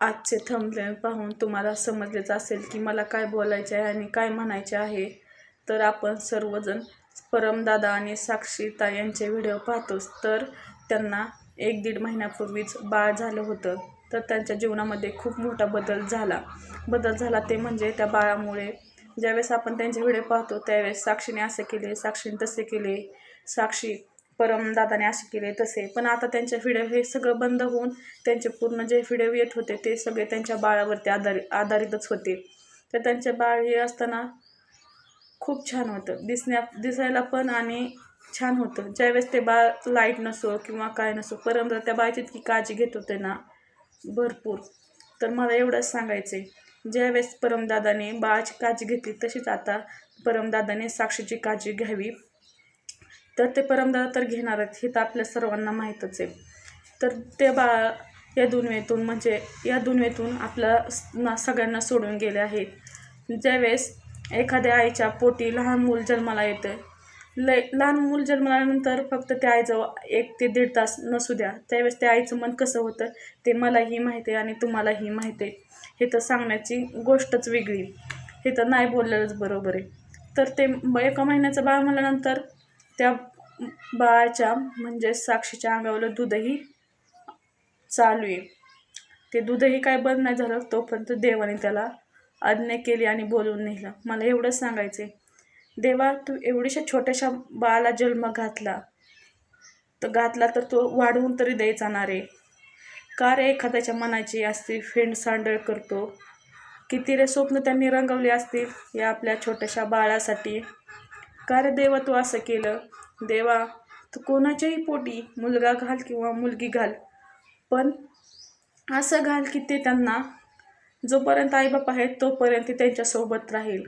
आजचे थंबनेल पाहून तुम्हाला समजलेच असेल की मला काय बोलायचे आहे आणि काय म्हणायचे आहे. तर आपण सर्वजण परमदादा आणि साक्षीता यांचे व्हिडिओ पाहतोच. तर त्यांना एक दीड महिन्यापूर्वीच बाळ झालं होतं. तर त्यांच्या जीवनामध्ये खूप मोठा बदल झाला. बदल झाला ते म्हणजे त्या बाळामुळे ज्यावेळेस आपण त्यांचे व्हिडिओ पाहतो त्यावेळेस साक्षीने असे केले साक्षीने तसे केले. साक्षी परमदादाने असे केले तसे. पण आता त्यांचे व्हिडिओ हे सगळं बंद होऊन त्यांचे पूर्ण जे व्हिडिओ येत होते ते सगळे त्यांच्या बाळावरती आधारित आधारितच होते. तर त्यांचे बाळ हे असताना खूप छान होतं. दिसण्या दिसायला पण आणि छान होतं. ज्यावेळेस ते बाळ लाइट नसो किंवा काय नसो परमदा त्या बाळाची इतकी काळजी घेत होते ना भरपूर. तर मला एवढंच सांगायचं आहे ज्यावेळेस परमदादाने बाळाची काळजी घेतली तशीच आता परमदादाने साक्षीची काळजी घ्यावी. तर ते परमदादा तर घेणारच हे तर आपल्या सर्वांना माहीतच आहे. तर ते बाळ या दुनियेतून म्हणजे या दुनियेतून आपल्या ना सगळ्यांना सोडून गेले आहेत. ज्यावेळेस एखाद्या आईच्या पोटी लहान मूल जन्माला येतं लय लहान मूल जन्मल्यानंतर फक्त त्या आईजवळ एक ते दीड तास नसू द्या. त्यावेळेस त्या आईचं मन कसं होतं ते मलाही माहिती आहे आणि तुम्हालाही माहिती आहे. हे तर सांगण्याची गोष्टच वेगळी. हे तर नाही बोललेलंच बरोबर आहे. तर ते एका महिन्याचं बाळ म्हणल्यानंतर त्या बाळाच्या म्हणजे साक्षीच्या अंगावर दूधही चालू आहे. ते दूधही काय बंद नाही झालं तोपर्यंत देवाने त्याला आज्ञा केली आणि बोलवून नेलं. मला एवढंच सांगायचं आहे देवा तू एवढ्याशा छोट्याशा बाळाला जन्म घातला. तर घातला तर तो वाढवून तरी द्यायचा ना रे. का रे एखाद्याच्या मनाची असती फेंड सांडळ करतो? किती रे स्वप्न त्यांनी रंगवली असतील या आपल्या छोट्याशा बाळासाठी. का रे देवा तू असं केलं. देवा तू कोणाच्याही पोटी मुलगा घाल किंवा मुलगी घाल. पण असं घाल की ते त्यांना जोपर्यंत आईबाप आहेत तोपर्यंत ते त्यांच्यासोबत राहील.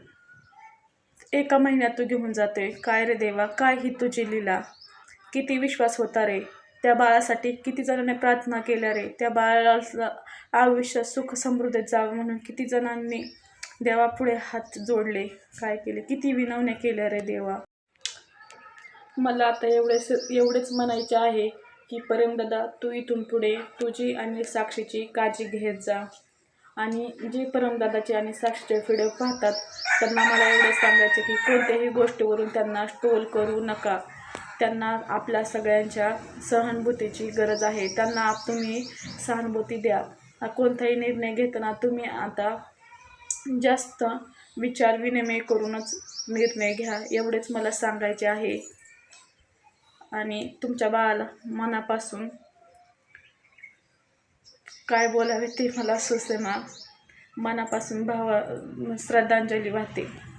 एका महिन्यात तू घेऊन जाते. काय रे देवा काय ही तुझी लीला? किती विश्वास होता रे? त्या बाळासाठी किती जणांनी प्रार्थना केल्या रे? त्या बाळाला आयुष्य सुख समृद्धीत जावं म्हणून किती जणांनी देवापुढे हात जोडले. काय केले? किती विनवण्या केल्या रे देवा. मला आता एवढेच एवढेच म्हणायचे आहे की परमदादा तू इथून पुढे तुझी आणि साक्षीची काळजी घेत जा. आणि जे परमदादाचे आणि साक्षीचे व्हिडिओ पाहतात त्यांना मला एवढं सांगायचं की कोणत्याही गोष्टीवरून त्यांना ट्रोल करू नका. त्यांना आपल्या सगळ्यांच्या सहानुभूतीची गरज आहे. त्यांना तुम्ही सहानुभूती द्या. कोणताही निर्णय घेताना तुम्ही आता जास्त विचार विनिमय करूनच निर्णय घ्या एवढेच मला सांगायचे आहे. आणि तुमच्या बाळाला मनापासून काय बोलावे ते मला सुसेमा मनापासून भावा श्रद्धांजली वाहते.